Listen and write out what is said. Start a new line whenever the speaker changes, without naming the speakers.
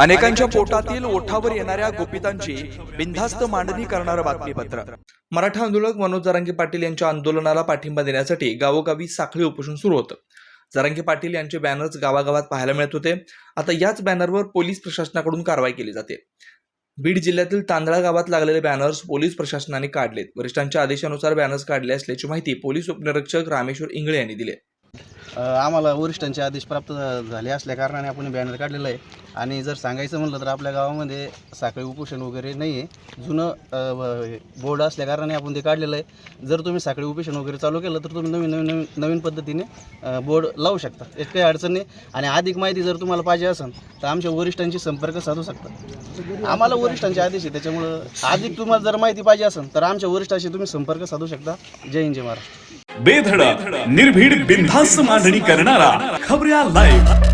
अनेकांच्या पोटातील ओठावर येणाऱ्या गोपितांची बिनधास्त मांडणी करणारं बातमीपत्र. मराठा आंदोलक मनोज जरांगे पाटील यांच्या आंदोलनाला पाठिंबा देण्यासाठी गावोगावी साखळी उपोषण सुरू होतं. जरांगे पाटील यांचे बॅनर्स गावागावात पाहायला मिळत होते. आता याच बॅनरवर पोलीस प्रशासनाकडून कारवाई केली जाते. बीड जिल्ह्यातील तांदळा गावात लागलेले बॅनर्स पोलीस प्रशासनाने काढलेत. वरिष्ठांच्या आदेशानुसार बॅनर्स काढले असल्याची माहिती पोलीस उपनिरीक्षक रामेश्वर इंगळे यांनी दिली
आम्हाला वरिष्ठांचे आदेश प्राप्त झाले असल्या कारणाने आपण बॅनर काढलेलं आहे. आणि जर सांगायचं म्हणलं तर आपल्या गावामध्ये साखळी उपोषण वगैरे नाही आहे जुनं बोर्ड असल्याकारणाने आपण ते काढलेलं आहे. जर तुम्ही साखळी उपोषण वगैरे चालू केलं तर तुम्ही नवीन नवीन नवीन नवीन पद्धतीने बोर्ड लावू शकता. एक काही अडचण नाही. आणि अधिक माहिती जर तुम्हाला पाहिजे असेल तर आमच्या वरिष्ठांशी संपर्क साधू शकता. आम्हाला वरिष्ठांचे आदेश आहे त्याच्यामुळं अधिक तुम्हाला जर माहिती पाहिजे असेल तर आमच्या वरिष्ठाशी तुम्ही संपर्क साधू शकता. जय हिंद जय महाराष्ट्र.
बेधडक निर्भीड बिनधास्त मांडणी करणारा खबऱ्या लाईव्ह